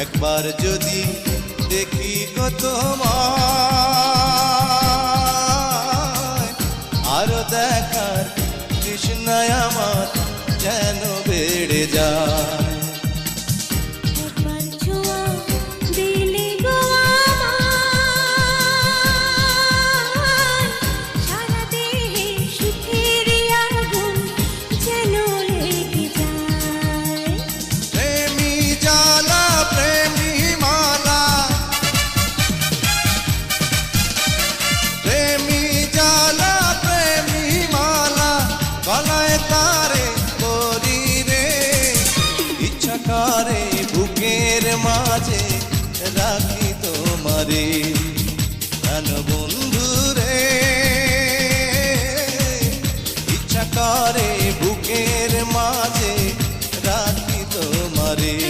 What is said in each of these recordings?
একবার যদি দেখি কত তোমায় আরও দেখার কৃষ্ণায় আমার যেন বেড়ে যায়। মাঝে রাখি তোমারে। প্রাণ বন্ধু রে ইচ্ছা করে বুকের মাঝে রাখি তোমারে।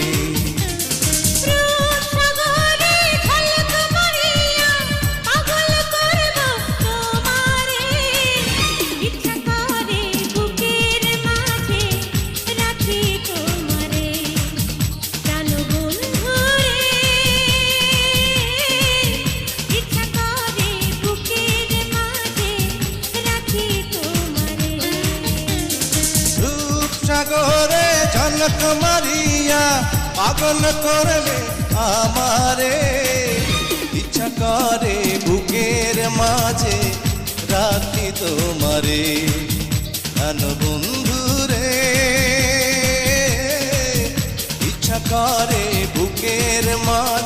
সাগরে ঝলক মারিয়া পাগল করলে আমারে। ইচ্ছা করে বুকের মাঝে রাখি তোমারে। প্রাণ বন্ধু রে? ইচ্ছা করে বুকের মাঝে